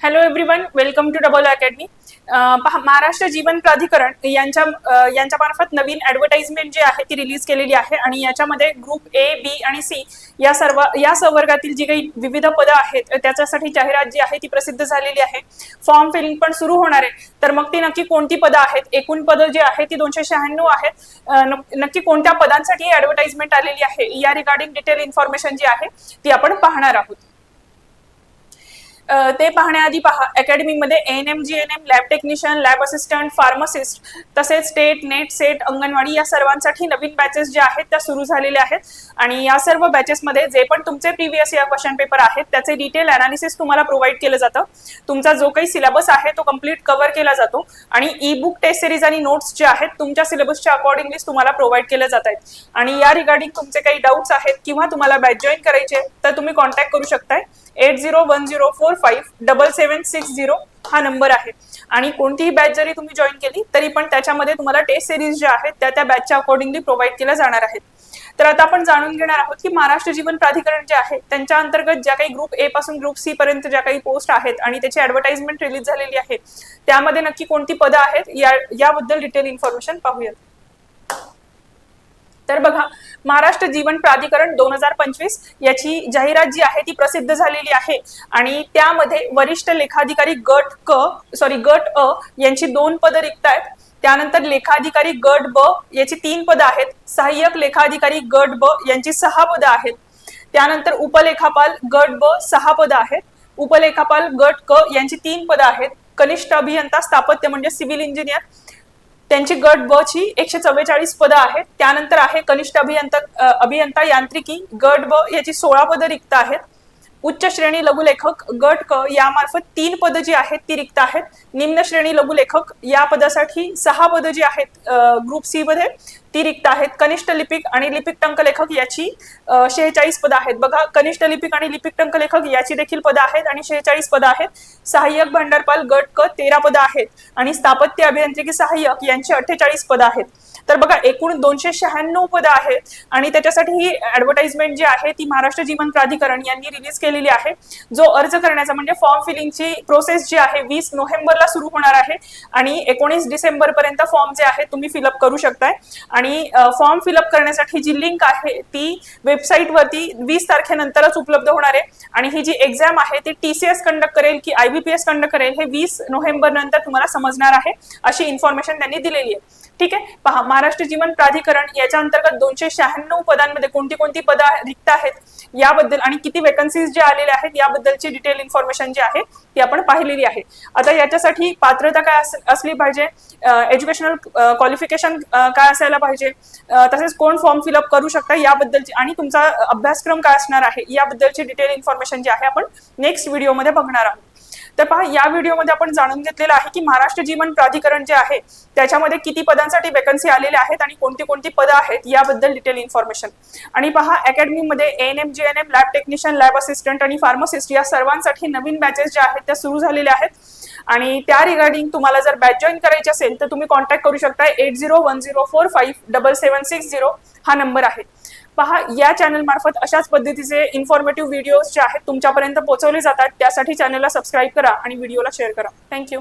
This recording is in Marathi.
Hello everyone welcome to double academy Maharashtra Jeevan Pradhikaran यांच्या यांच्या मार्फत नवीन ऍडव्हर्टाइजमेंट जी आहे ती रिलीज केलेली आहे आणि याच्यामध्ये ग्रुप ए बी आणि सी या सर्व या संवर्गातील जी काही विविध पदं आहेत त्याच्यासाठी जाहिरात जी आहे ती प्रसिद्ध झालेली आहे. फॉर्म फिलिंग पण सुरू होणार आहे. तर मग ती नक्की कोणती पदं आहेत? एकूण पदं जी आहेत ती दोनशे शहाण्णव आहेत. नक्की कोणत्या पदांसाठी ऍडव्हर्टाइजमेंट आलेली आहे? या रिगार्डिंग डिटेल इन्फॉर्मेशन जी आहे ती आपण पाहणार आहोत. ते पाहण्याआधी पहा अकॅडमीमध्ये N M G N M lab technician lab assistant pharmacist तसेच स्टेट नेट सेट अंगणवाडी या सर्वांसाठी नवीन बॅचेस ज्या आहेत त्या सुरू झालेल्या आहेत. आणि या सर्व बॅचेसमध्ये जे पण तुमचे प्रिव्हियस या क्वेश्चन पेपर आहेत त्याचे डिटेल अनालिसिस तुम्हाला प्रोव्हाइड केलं जातं. तुमचा जो काही सिलेबस आहे तो कंप्लीट कव्हर केला जातो. आणि ई बुक टेस्ट सिरीज आणि नोट्स जे आहेत तुमच्या सिलेबसच्या अकॉर्डिंगली तुम्हाला प्रोव्हाइड केले जात आहेत. आणि या रिगार्डिंग तुमचे काही डाऊट्स आहेत किंवा तुम्हाला बॅच जॉईन करायचे तर तुम्ही कॉन्टॅक्ट करू शकताय. Eight zero one zero four five double seven six zero हा नंबर आहे. आणि कोणतीही बॅच जरी तुम्ही जॉईन केली तरी पण त्याच्यामध्ये तुम्हाला टेस्ट सिरीज ज्या आहेत त्या त्या बॅचच्या अकॉर्डिंगली प्रोव्हाइड केल्या जाणार आहेत. तर आता आपण जाणून घेणार आहोत की महाराष्ट्र जीवन प्राधिकरण जे आहे त्यांच्या अंतर्गत ज्या काही ग्रुप ए पासून ग्रुप सी पर्यंत ज्या काही पोस्ट आहेत आणि त्याची ऍडव्हर्टाइजमेंट रिलीज झालेली आहे त्यामध्ये नक्की कोणती पदं आहेत या याबद्दल डिटेल इन्फॉर्मेशन पाहूयात. तर बघा महाराष्ट्र जीवन प्राधिकरण दोन हजार पंचवीस याची जाहिरात जी आहे ती प्रसिद्ध झालेली आहे. आणि त्यामध्ये वरिष्ठ लेखाधिकारी गट क सॉरी गट अ यांची दोन पदं रिक्त आहेत त्यानंतर लेखाधिकारी गट ब याची तीन पदं आहेत. सहाय्यक लेखाधिकारी गट ब यांची सहा पदं आहेत. त्यानंतर उपलेखापाल गट ब सहा पदं आहेत. उपलेखापाल गट क यांची तीन पदं आहेत. कनिष्ठ अभियंता स्थापत्य म्हणजे सिव्हिल इंजिनियर. त्यांची गट ब ची एकशे चव्वेचाळीस पदं आहेत. त्यानंतर आहे कनिष्ठ अभियंता अभियंता यांत्रिकी गट ब याची सोळा पदं रिक्त आहेत. उच्च श्रेणी लघुलेखक गट क यामार्फत तीन पदं जी आहेत ती रिक्त आहेत. निम्न श्रेणी लघुलेखक या पदासाठी सहा पदं जी आहेत ग्रुप सी मध्ये ती रिक्त आहेत. कनिष्ठ लिपिक आणि लिपिक टंकलेखक याची शेहेचाळीस पदं आहेत. बघा कनिष्ठ लिपिक आणि लिपिक टंकलेखक याची देखील पदं आहेत आणि शेहेचाळीस पदं आहेत. सहाय्यक भांडारपाल गट क तेरा पदं आहेत आणि स्थापत्य अभियांत्रिकी सहाय्यक यांची अठ्ठेचाळीस पदं आहेत. तर बघा एकूण दोनशे शहाण्णव पदं आहेत आणि त्याच्यासाठी ही ऍडव्हर्टाइजमेंट जी आहे ती महाराष्ट्र जीवन प्राधिकरण यांनी रिलीज केलेली आहे. जो अर्ज करण्याचा म्हणजे फॉर्म फिलिंगची प्रोसेस जी आहे वीस नोव्हेंबरला सुरू होणार आहे आणि एकोणीस डिसेंबर पर्यंत फॉर्म जे आहे तुम्ही फिलअप करू शकताय. आणि फॉर्म फिलअप करण्यासाठी जी लिंक आहे ती वेबसाईट वरती वीस तारखेनंतरच उपलब्ध होणार आहे. आणि ही जी एक्झाम आहे ती टीसीएस कंडक्ट करेल की आयबीपीएस कंडक्ट करेल हे वीस नोव्हेंबर नंतर तुम्हाला समजणार आहे अशी इन्फॉर्मेशन त्यांनी दिलेली आहे. ठीक आहे? पहा महाराष्ट्र जीवन प्राधिकरण याच्या अंतर्गत दोनशे शहाण्णव पदांमध्ये कोणती कोणती पदं रिक्त आहेत याबद्दल आणि किती वेकन्सीज जे आलेल्या आहेत याबद्दलची डिटेल इन्फॉर्मेशन जी आहे ती आपण पाहिलेली आहे. आता याच्यासाठी पात्रता काय अस- असली पाहिजे? एज्युकेशनल क्वालिफिकेशन काय असायला पाहिजे? तसेच कोण फॉर्म फिलअप करू शकता याबद्दलची आणि तुमचा अभ्यासक्रम काय असणार आहे याबद्दलची डिटेल इन्फॉर्मेशन जी आहे आपण नेक्स्ट व्हिडिओमध्ये बघणार आहोत. तर पहा या व्हिडिओमध्ये आपण जाणून घेतलेलं आहे की महाराष्ट्र जीवन प्राधिकरण जे आहे त्याच्यामध्ये किती पदांसाठी वेकन्सी आलेल्या आहेत आणि कोणती कोणती पदं आहेत याबद्दल डिटेल इन्फॉर्मेशन आणि पहा अकॅडमीमध्ये N M G N M lab technician lab assistant आणि फार्मासिस्ट या सर्वांसाठी नवीन बॅचेस ज्या आहेत त्या सुरू झालेल्या आहेत. आणि त्या रिगार्डिंग तुम्हाला जर बॅच जॉईन करायची असेल तर तुम्ही कॉन्टॅक्ट करू शकता eight zero one zero four five double seven six zero हा नंबर आहे. पहा या चॅनल मार्फत अशाच पद्धतीचे इन्फॉर्मेटिव्ह व्हिडिओज जे आहेत तुमच्यापर्यंत पोहोचवले जातात त्यासाठी चॅनलला सबस्क्राईब करा आणि व्हिडिओला शेअर करा. थँक्यू